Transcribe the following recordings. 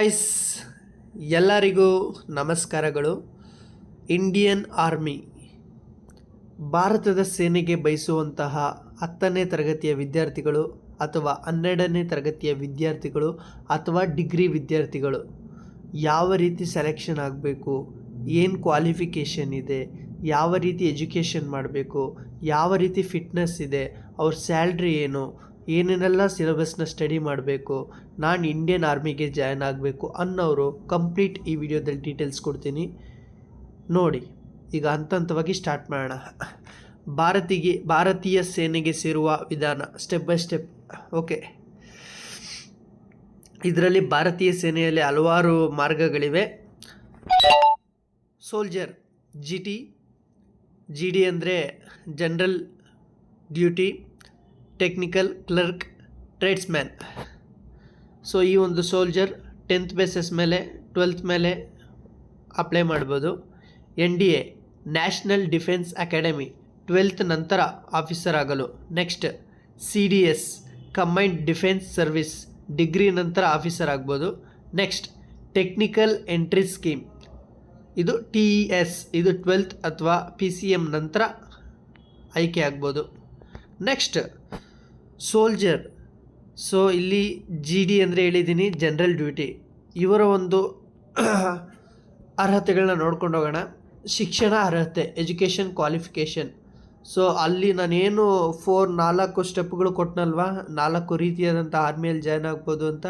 Guys ಎಲ್ಲರಿಗೂ ನಮಸ್ಕಾರಗಳು. Indian army, ಭಾರತದ ಸೇನೆಗೆ ಬಯಸುವಂತಹ ಹತ್ತನೇ ತರಗತಿಯ ವಿದ್ಯಾರ್ಥಿಗಳು ಅಥವಾ ಹನ್ನೆರಡನೇ ತರಗತಿಯ ವಿದ್ಯಾರ್ಥಿಗಳು ಅಥವಾ ಡಿಗ್ರಿ ವಿದ್ಯಾರ್ಥಿಗಳು ಯಾವ ರೀತಿ ಸೆಲೆಕ್ಷನ್ ಆಗಬೇಕು, ಏನು ಕ್ವಾಲಿಫಿಕೇಷನ್ ಇದೆ, ಯಾವ ರೀತಿ ಎಜುಕೇಷನ್ ಮಾಡಬೇಕು, ಯಾವ ರೀತಿ ಫಿಟ್ನೆಸ್ ಇದೆ, ಅವ್ರ ಸ್ಯಾಲ್ರಿ ಏನು ಏನೇನೆಲ್ಲ ಸಿಲೆಬಸ್ನ ಸ್ಟಡಿ ಮಾಡಬೇಕು, ನಾನು ಇಂಡಿಯನ್ ಆರ್ಮಿಗೆ ಜಾಯ್ನ್ ಆಗಬೇಕು ಅನ್ನೋರು ಕಂಪ್ಲೀಟ್ ಈ ವಿಡಿಯೋದಲ್ಲಿ ಡೀಟೇಲ್ಸ್ ಕೊಡ್ತೀನಿ. ನೋಡಿ, ಈಗ ಹಂತ ಹಂತವಾಗಿ ಸ್ಟಾರ್ಟ್ ಮಾಡೋಣ. ಭಾರತಿಗೆ, ಭಾರತೀಯ ಸೇನೆಗೆ ಸೇರುವ ವಿಧಾನ ಸ್ಟೆಪ್ ಬೈ ಸ್ಟೆಪ್ ಓಕೆ ಇದರಲ್ಲಿ ಭಾರತೀಯ ಸೇನೆಯಲ್ಲಿ ಹಲವಾರು ಮಾರ್ಗಗಳಿವೆ. Soldier G T G D ಅಂದರೆ general duty technical clerk tradesman so ಈ ಒಂದು ಸೋಲ್ಜರ್ ಟೆಂತ್ ಬೇಸಸ್ ಮೇಲೆ ಟ್ವೆಲ್ತ್ ಮೇಲೆ ಅಪ್ಲೈ ಮಾಡ್ಬೋದು. N D A national defence academy twelfth ನಂತರ ಆಫೀಸರ್ ಆಗಲು. Next C D S combined defence service degree ನಂತರ officer ಆಗ್ಬೋದು. ನೆಕ್ಸ್ಟ್ ಟೆಕ್ನಿಕಲ್ ಎಂಟ್ರಿ ಸ್ಕೀಮ್ ಇದು ಟಿ ಇ ಎಸ್ ಇದು ಟ್ವೆಲ್ತ್ ಅಥವಾ ಪಿ ಸಿ ಎಂ ನಂತರ ಆಯ್ಕೆ ಆಗ್ಬೋದು. ನೆಕ್ಸ್ಟ್ ಸೋಲ್ಜರ್ ಸೊ ಇಲ್ಲಿ ಜಿ ಡಿ ಅಂದರೆ ಹೇಳಿದ್ದೀನಿ ಜನರಲ್ ಡ್ಯೂಟಿ ಇವರ ಒಂದು ಅರ್ಹತೆಗಳನ್ನ ನೋಡ್ಕೊಂಡು ಹೋಗೋಣ. ಶಿಕ್ಷಣ ಅರ್ಹತೆ ಎಜುಕೇಷನ್ ಕ್ವಾಲಿಫಿಕೇಷನ್ ಸೊ ಅಲ್ಲಿ ನಾನೇನು ಫೋರ್ ನಾಲ್ಕು ಸ್ಟೆಪ್ಗಳು ಕೊಟ್ಟನಲ್ವಾ ನಾಲ್ಕು ರೀತಿಯಾದಂಥ ಆರ್ಮಿಯಲ್ಲಿ ಜಾಯ್ನ್ ಆಗ್ಬೋದು ಅಂತ.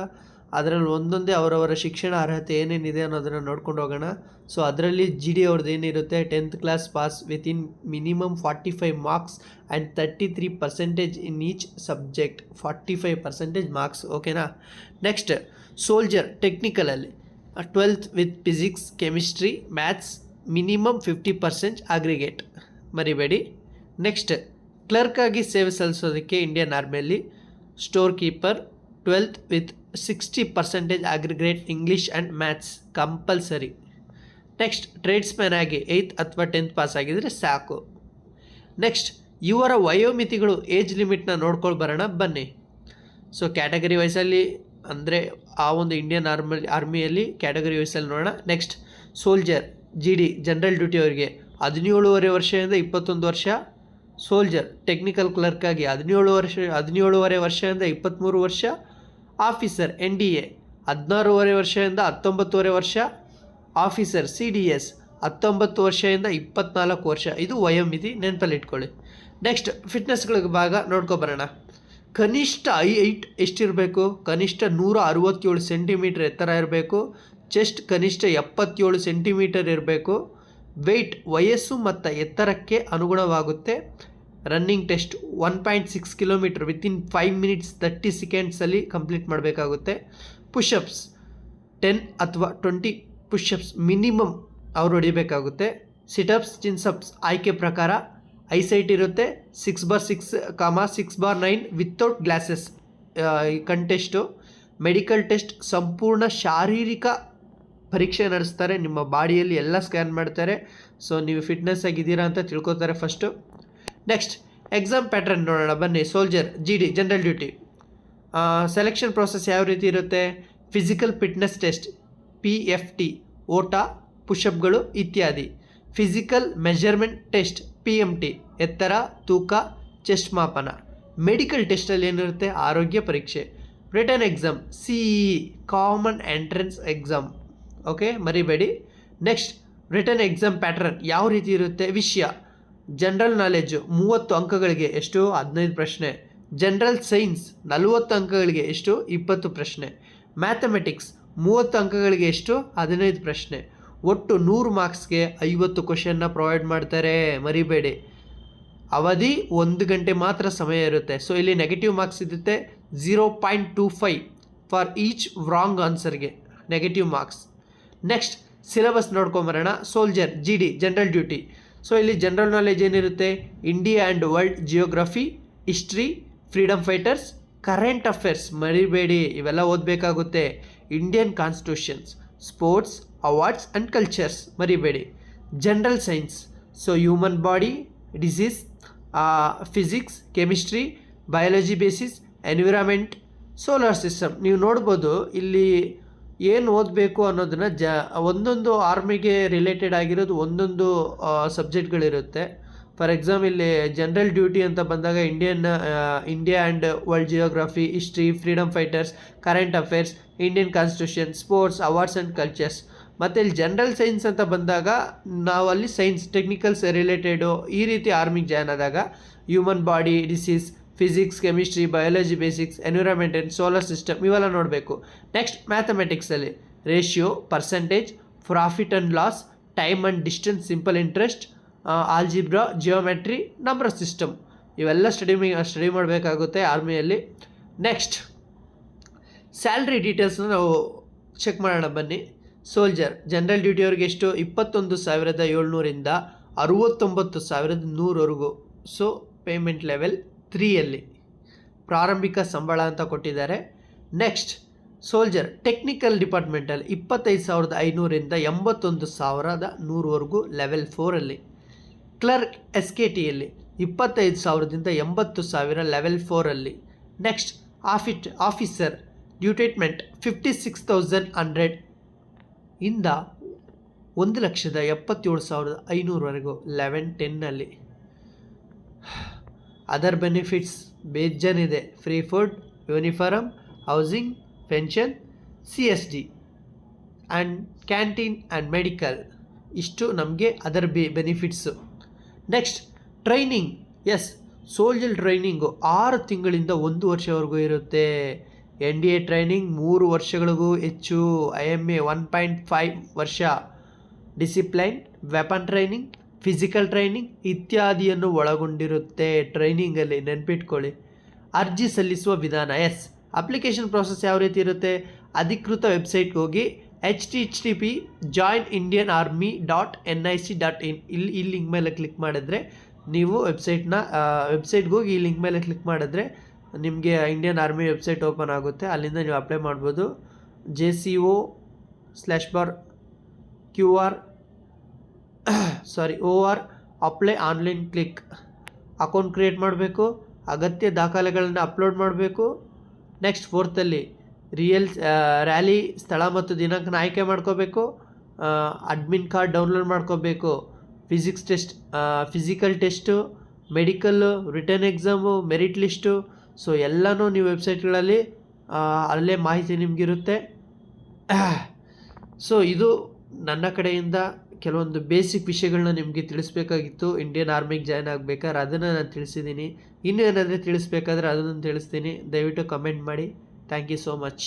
ಅದರಲ್ಲಿ ಒಂದೊಂದೇ ಅವರವರ ಶಿಕ್ಷಣ ಅರ್ಹತೆ ಏನೇನಿದೆ ಅನ್ನೋದನ್ನು ನೋಡ್ಕೊಂಡು ಹೋಗೋಣ. ಸೊ ಅದರಲ್ಲಿ ಜಿ ಡಿ ಅವ್ರದ್ದು ಏನಿರುತ್ತೆ? Tenth class pass with in minimum forty five marks and thirty three percentage in each subject forty five percentage marks ಓಕೆನಾ next soldier ಟೆಕ್ನಿಕಲಲ್ಲಿ twelfth with physics chemistry maths minimum fifty percent aggregate ಮರಿಬೇಡಿ. Next clerk ಆಗಿ ಸೇವೆ ಸಲ್ಲಿಸೋದಕ್ಕೆ Indian ಆರ್ಮಿಯಲ್ಲಿ store keeper twelfth with sixty percentage aggregate English and maths compulsory next tradesman ಆಗಿ eighth ಅಥವಾ tenth pass ಆಗಿದರೆ ಸಾಕು. Next ಇವರ ವಯೋಮಿತಿಗಳು age ಲಿಮಿಟ್ನ ನೋಡ್ಕೊಂಡು ಬರೋಣ, ಬನ್ನಿ. ಸೊ ಕ್ಯಾಟಗರಿ ವೈಸಲ್ಲಿ ಅಂದರೆ ಆ ಒಂದು ಇಂಡಿಯನ್ ಆರ್ಮಿ ಆರ್ಮಿಯಲ್ಲಿ ಕ್ಯಾಟಗರಿ ವೈಸಲ್ಲಿ ನೋಡೋಣ. Next soldier G D general duty ಅವರಿಗೆ ಹದಿನೇಳುವರೆ ವರ್ಷದಿಂದ ಇಪ್ಪತ್ತೊಂದು ವರ್ಷ. ಸೋಲ್ಜರ್ ಟೆಕ್ನಿಕಲ್ ಕ್ಲರ್ಕ್ ಆಗಿ ಹದಿನೇಳು ವರ್ಷ, ಹದಿನೇಳುವರೆ ವರ್ಷದಿಂದ ಇಪ್ಪತ್ತ್ಮೂರು ವರ್ಷ. ಆಫೀಸರ್ ಎನ್ ಡಿ ಎ, ಹದಿನಾರೂವರೆ ವರ್ಷದಿಂದ ಹತ್ತೊಂಬತ್ತುವರೆ ವರ್ಷ. ಆಫೀಸರ್ ಸಿ ಡಿ ಎಸ್, ಹತ್ತೊಂಬತ್ತು ವರ್ಷದಿಂದ ಇಪ್ಪತ್ನಾಲ್ಕು ವರ್ಷ. ಇದು ವಯೋಮಿತಿ, ನೆನಪಲ್ಲಿ ಇಟ್ಕೊಳ್ಳಿ. ನೆಕ್ಸ್ಟ್ ಫಿಟ್ನೆಸ್ಗಳಿಗೆ ಭಾಗ ನೋಡ್ಕೊಬರೋಣ ಕನಿಷ್ಠ ಐ ಐಟ್ ಎಷ್ಟಿರಬೇಕು? ಕನಿಷ್ಠ ನೂರ ಅರವತ್ತೇಳು ಸೆಂಟಿಮೀಟರ್ ಎತ್ತರ ಇರಬೇಕು. ಚೆಸ್ಟ್ ಕನಿಷ್ಠ ಎಪ್ಪತ್ತೇಳು ಸೆಂಟಿಮೀಟರ್ ಇರಬೇಕು. ವೆಯ್ಟ್ ವಯಸ್ಸು ಮತ್ತು ಎತ್ತರಕ್ಕೆ ಅನುಗುಣವಾಗುತ್ತೆ. Running test one point six kilometre within five minutes thirty ಸೆಕೆಂಡ್ಸಲ್ಲಿ complete ಮಾಡಬೇಕಾಗುತ್ತೆ. ಪುಷಪ್ಸ್ ಟೆನ್ ಅಥವಾ ಟ್ವೆಂಟಿ ಪುಷಪ್ಸ್ ಮಿನಿಮಮ್ ಅವ್ರು ಹೊಡಿಬೇಕಾಗುತ್ತೆ. ಸಿಟಪ್ಸ್ ಚಿನ್ಸಪ್ಸ್ ಆಯ್ಕೆ ಪ್ರಕಾರ ಐಸೈಟ್ ಇರುತ್ತೆ. Six bar six comma six bar nine without glasses ಈ ಕಂಟೆಸ್ಟು ಮೆಡಿಕಲ್ ಟೆಸ್ಟ್ ಸಂಪೂರ್ಣ ಶಾರೀರಿಕ ಪರೀಕ್ಷೆ ನಡೆಸ್ತಾರೆ. ನಿಮ್ಮ ಬಾಡಿಯಲ್ಲಿ ಎಲ್ಲ ಸ್ಕ್ಯಾನ್ ಮಾಡ್ತಾರೆ. ಸೊ ನೀವು ಫಿಟ್ನೆಸ್ ಆಗಿದ್ದೀರಾ ಅಂತ ತಿಳ್ಕೊತಾರೆ ಫಸ್ಟು ನೆಕ್ಸ್ಟ್ ಎಕ್ಸಾಮ್ ಪ್ಯಾಟ್ರನ್ ನೋಡೋಣ. ಬನ್ನಿ soldier G D general duty selection process ಯಾವ ರೀತಿ ಇರುತ್ತೆ? Physical fitness test P F T ಓಟ ಪುಷಪ್ಗಳು ಇತ್ಯಾದಿ. Physical measurement test P M T ಎತ್ತರ, ತೂಕ ಚೆಸ್ಟ್ ಮಾಪನ. ಮೆಡಿಕಲ್ ಟೆಸ್ಟಲ್ಲಿ ಏನಿರುತ್ತೆ? ಆರೋಗ್ಯ ಪರೀಕ್ಷೆ. Written exam C E common entrance exam okay ಮರಿಬೇಡಿ. ನೆಕ್ಸ್ಟ್ ರಿಟರ್ನ್ ಎಕ್ಸಾಮ್ ಪ್ಯಾಟ್ರನ್ ಯಾವ ರೀತಿ ಇರುತ್ತೆ? ವಿಷಯ. ಜನರಲ್ ನಾಲೆಡ್ಜು ಮೂವತ್ತು ಅಂಕಗಳಿಗೆ ಎಷ್ಟು ಹದಿನೈದು ಪ್ರಶ್ನೆ. ಜನರಲ್ ಸೈನ್ಸ್ ನಲವತ್ತು ಅಂಕಗಳಿಗೆ ಎಷ್ಟು ಇಪ್ಪತ್ತು ಪ್ರಶ್ನೆ. ಮ್ಯಾಥಮೆಟಿಕ್ಸ್ ಮೂವತ್ತು ಅಂಕಗಳಿಗೆ ಎಷ್ಟು ಹದಿನೈದು ಪ್ರಶ್ನೆ. ಒಟ್ಟು ನೂರು ಮಾರ್ಕ್ಸ್ಗೆ ಐವತ್ತು ಕ್ವಶನ್ನ ಪ್ರೊವೈಡ್ ಮಾಡ್ತಾರೆ. ಮರಿಬೇಡಿ. ಅವಧಿ ಒಂದು ಗಂಟೆ ಮಾತ್ರ ಸಮಯ ಇರುತ್ತೆ. ಸೊ ಇಲ್ಲಿ ನೆಗೆಟಿವ್ ಮಾರ್ಕ್ಸ್ ಇರುತ್ತೆ. Zero point two five for each wrong ಆನ್ಸರ್ಗೆ negative marks next syllabus ನೋಡ್ಕೊಂಬರೋಣ soldier G D general duty so ಇಲ್ಲಿ ಜನರಲ್ ನಾಲೆಜ್ ಏನಿರುತ್ತೆ? India and world geography history freedom fighters current affairs ಮರಿಬೇಡಿ, ಇವೆಲ್ಲ ಓದಬೇಕಾಗುತ್ತೆ. Indian constitutions sports awards and cultures ಮರಿಬೇಡಿ. General science so human body disease physics chemistry biology basis environment solar system ನೀವು ನೋಡ್ಬೋದು, ಇಲ್ಲಿ ಏನು ಓದಬೇಕು ಅನ್ನೋದನ್ನ ಜ, ಒಂದೊಂದು ಆರ್ಮಿಗೆ ರಿಲೇಟೆಡ್ ಆಗಿರೋದು ಒಂದೊಂದು ಸಬ್ಜೆಕ್ಟ್ಗಳಿರುತ್ತೆ ಫಾರ್ ಎಕ್ಸಾಂಪಲ್ ಇಲ್ಲಿ ಜನರಲ್ ಡ್ಯೂಟಿ ಅಂತ ಬಂದಾಗ Indian India and world geography history freedom fighters current affairs Indian constitution sports awards and cultures ಮತ್ತು ಇಲ್ಲಿ ಜನರಲ್ ಸೈನ್ಸ್ ಅಂತ ಬಂದಾಗ ನಾವು ಅಲ್ಲಿ ಸೈನ್ಸ್ ಟೆಕ್ನಿಕಲ್ಸ್ ರಿಲೇಟೆಡು ಈ ರೀತಿ ಆರ್ಮಿಗೆ ಜಾಯ್ನ್ ಆದಾಗ human body disease physics chemistry biology basics environment and solar system ಇವೆಲ್ಲ ನೋಡಬೇಕು. Next ಮ್ಯಾಥಮೆಟಿಕ್ಸಲ್ಲಿ ratio percentage profit and loss time and distance simple interest algebra geometry number system ಇವೆಲ್ಲ ಸ್ಟಡಿ ಸ್ಟಡಿ ಮಾಡಬೇಕಾಗುತ್ತೆ ಆರ್ಮಿಯಲ್ಲಿ next salary ಡೀಟೇಲ್ಸ್ನ ನಾವು check ಮಾಡೋಣ ಬನ್ನಿ. Soldier general ಡ್ಯೂಟಿಯವ್ರಿಗೆ ಎಷ್ಟು? ಇಪ್ಪತ್ತೊಂದು ಸಾವಿರದ ಏಳ್ನೂರಿಂದ ಅರುವತ್ತೊಂಬತ್ತು ಸಾವಿರದ ನೂರವರೆಗೂ. ಸೊ ಪೇಮೆಂಟ್ ಲೆವೆಲ್ ತ್ರೀಯಲ್ಲಿ ಪ್ರಾರಂಭಿಕ ಸಂಬಳ ಅಂತ ಕೊಟ್ಟಿದ್ದಾರೆ. ನೆಕ್ಸ್ಟ್ ಸೋಲ್ಜರ್ ಟೆಕ್ನಿಕಲ್ ಡಿಪಾರ್ಟ್ಮೆಂಟಲ್ಲಿ ಇಪ್ಪತ್ತೈದು ಸಾವಿರದ ಐನೂರಿಂದ ಎಂಬತ್ತೊಂದು ಸಾವಿರದ ನೂರವರೆಗೂ ಲೆವೆಲ್ ಫೋರಲ್ಲಿ ಕ್ಲರ್ಕ್ ಎಸ್ ಕೆ ಟಿಯಲ್ಲಿ ಇಪ್ಪತ್ತೈದು ಸಾವಿರದಿಂದ ಎಂಬತ್ತು ಸಾವಿರ ಲೆವೆಲ್ ಫೋರಲ್ಲಿ ನೆಕ್ಸ್ಟ್ ಆಫಿಟ್ ಆಫೀಸರ್ ಡ್ಯೂಟೇಟ್ಮೆಂಟ್ ಫಿಫ್ಟಿ ಸಿಕ್ಸ್ ತೌಸಂಡ್ ಹಂಡ್ರೆಡ್ ಇಂದ ಒಂದು ಲಕ್ಷದ ಎಪ್ಪತ್ತೇಳು ಸಾವಿರದ ಐನೂರವರೆಗೂ ಲೆವೆನ್ ಟೆನ್ನಲ್ಲಿ other benefits ಬೇಜಾನಿದೆ free food uniform housing pension C S D and canteen and medical ಇಷ್ಟು ನಮಗೆ other B benefits next training S soldier training ಆರು ತಿಂಗಳಿಂದ ಒಂದು ವರ್ಷವರೆಗೂ ಇರುತ್ತೆ. ಎನ್ ಡಿ ಎ ಟ್ರೈನಿಂಗ್ ಮೂರು ವರ್ಷಗಳಿಗೂ ಹೆಚ್ಚು. I M A one point five ವರ್ಷ. Discipline weapon training physical training ಇತ್ಯಾದಿಯನ್ನು ಒಳಗೊಂಡಿರುತ್ತೆ. ಟ್ರೈನಿಂಗಲ್ಲಿ ನೆನ್ಪಿಟ್ಕೊಳ್ಳಿ. ಅರ್ಜಿ ಸಲ್ಲಿಸುವ ವಿಧಾನ ಎಸ್ ಅಪ್ಲಿಕೇಶನ್ ಪ್ರೋಸೆಸ್ ಯಾವ ರೀತಿ ಇರುತ್ತೆ? ಅಧಿಕೃತ ವೆಬ್ಸೈಟ್ಗೆ ಹೋಗಿ H T H T P join Indian army dot N I C dot in ಇಲ್ಲಿ ಈ ಲಿಂಕ್ ಮೇಲೆ ಕ್ಲಿಕ್ ಮಾಡಿದ್ರೆ ನೀವು ವೆಬ್ಸೈಟ್ನ ವೆಬ್ಸೈಟ್ಗೆ ಹೋಗಿ ಈ ಲಿಂಕ್ ಮೇಲೆ ಕ್ಲಿಕ್ ಮಾಡಿದ್ರೆ ನಿಮಗೆ ಇಂಡಿಯನ್ ಆರ್ಮಿ ವೆಬ್ಸೈಟ್ ಓಪನ್ ಆಗುತ್ತೆ. ಅಲ್ಲಿಂದ ನೀವು ಅಪ್ಲೈ ಮಾಡ್ಬೋದು. J C O slash bar Q R sorry O R apply online click account create ಮಾಡಬೇಕು, ಅಗತ್ಯ ದಾಖಲೆಗಳನ್ನು ಅಪ್ಲೋಡ್ ಮಾಡಬೇಕು. ನೆಕ್ಸ್ಟ್ ಫೋರ್ತಲ್ಲಿ ರಿಯಲ್ ರ್ಯಾಲಿ ಸ್ಥಳ ಮತ್ತು ದಿನಾಂಕನ ಆಯ್ಕೆ ಮಾಡ್ಕೋಬೇಕು. ಅಡ್ಮಿನ್ ಕಾರ್ಡ್ ಡೌನ್ಲೋಡ್ ಮಾಡ್ಕೋಬೇಕು. Physics test physical test medical written exam merit list so ಎಲ್ಲನೂ ನೀವು ವೆಬ್ಸೈಟ್ಗಳಲ್ಲಿ ಅಲ್ಲೇ ಮಾಹಿತಿ ನಿಮಗಿರುತ್ತೆ. ಸೊ ಇದು ನನ್ನ ಕಡೆಯಿಂದ ಕೆಲವೊಂದು ಬೇಸಿಕ್ ವಿಷಯಗಳನ್ನ ನಿಮಗೆ ತಿಳಿಸ್ಬೇಕಾಗಿತ್ತು. ಇಂಡಿಯನ್ ಆರ್ಮಿಗೆ ಜಾಯ್ನ್ ಆಗಬೇಕಾದ್ರೆ ಅದನ್ನು ನಾನು ತಿಳಿಸಿದ್ದೀನಿ ಇನ್ನೂ ಏನಾದರೂ ತಿಳಿಸ್ಬೇಕಾದ್ರೆ ಅದನ್ನು ತಿಳಿಸ್ತೀನಿ. ದಯವಿಟ್ಟು ಕಮೆಂಟ್ ಮಾಡಿ. Thank you so much